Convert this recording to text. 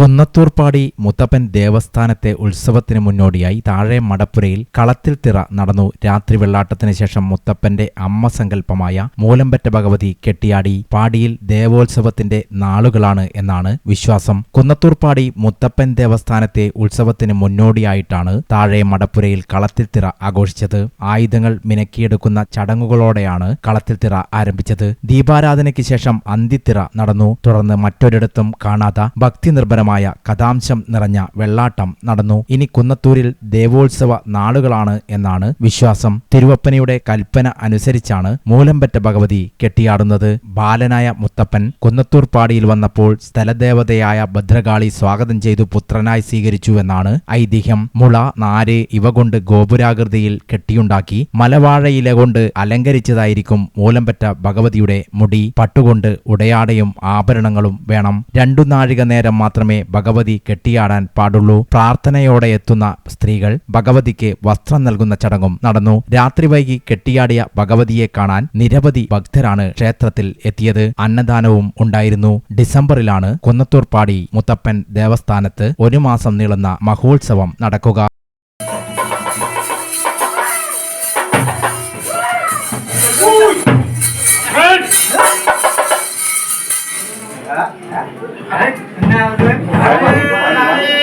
കുന്നത്തൂർപ്പാടി മുത്തപ്പൻ ദേവസ്ഥാനത്തെ ഉത്സവത്തിന് മുന്നോടിയായി താഴെ മടപ്പുരയിൽ കളത്തിൽ തിറ നടന്നു. രാത്രി വെള്ളാട്ടത്തിന് ശേഷം മുത്തപ്പന്റെ അമ്മ സങ്കല്പമായ മൂലമ്പറ്റ ഭഗവതി കെട്ടിയാടി പാടിയിൽ ദേവോത്സവത്തിന്റെ നാളുകളാണ് എന്നാണ് വിശ്വാസം. കുന്നത്തൂർപ്പാടി മുത്തപ്പൻ ദേവസ്ഥാനത്തെ ഉത്സവത്തിന് മുന്നോടിയായിട്ടാണ് താഴെ മടപ്പുരയിൽ കളത്തിൽ തിറ ആഘോഷിച്ചത്. ആയുധങ്ങൾ മിനക്കിയെടുക്കുന്ന ചടങ്ങുകളോടെയാണ് കളത്തിൽ തിറ ആരംഭിച്ചത്. ദീപാരാധനയ്ക്ക് ശേഷം അന്തിത്തിറ നടന്നു. തുടർന്ന് മറ്റൊരിടത്തും കാണാത്ത ഭക്തി നിർഭരമായ കഥാംശം നിറഞ്ഞ വെള്ളാട്ടം നടന്നു. ഇനി കുന്നത്തൂരിൽ ദേവോത്സവ നാളുകളാണ് എന്നാണ് വിശ്വാസം. തിരുവപ്പനയുടെ കൽപ്പന അനുസരിച്ചാണ് മൂലമ്പറ്റ ഭഗവതി കെട്ടിയാടുന്നത്. ബാലനായ മുത്തപ്പൻ കുന്നത്തൂർ പാടിയിൽ വന്നപ്പോൾ സ്ഥലദേവതയായ ഭദ്രകാളി സ്വാഗതം ചെയ്തു പുത്രനായി സ്വീകരിച്ചുവെന്നാണ് ഐതിഹ്യം. മുള നാര് ഇവ കൊണ്ട് ഗോപുരാകൃതിയിൽ കെട്ടിയുണ്ടാക്കി മലവാഴയില കൊണ്ട് അലങ്കരിച്ചതായിരിക്കും മൂലമ്പറ്റ ഭഗവതിയുടെ മുടി. പട്ടുകൊണ്ട് ഉടയാടയും ആഭരണങ്ങളും വേണം. രണ്ടു നാഴിക നേരം മാത്രമേ ഭഗവതി കെട്ടിയാടാൻ പാടുള്ളൂ. പ്രാർത്ഥനയോടെ എത്തുന്ന സ്ത്രീകൾ ഭഗവതിക്ക് വസ്ത്രം നൽകുന്ന ചടങ്ങും നടന്നു. രാത്രി വൈകി കെട്ടിയാടിയ ഭഗവതിയെ കാണാൻ നിരവധി ഭക്തരാണ് ക്ഷേത്രത്തിൽ എത്തിയത്. അന്നദാനവും ഉണ്ടായിരുന്നു. ഡിസംബറിലാണ് കുന്നത്തൂർപ്പാടി മുത്തപ്പൻ ദേവസ്ഥാനത്ത് ഒരു മാസം നീളുന്ന മഹോത്സവം നടക്കുക. Nào, 哎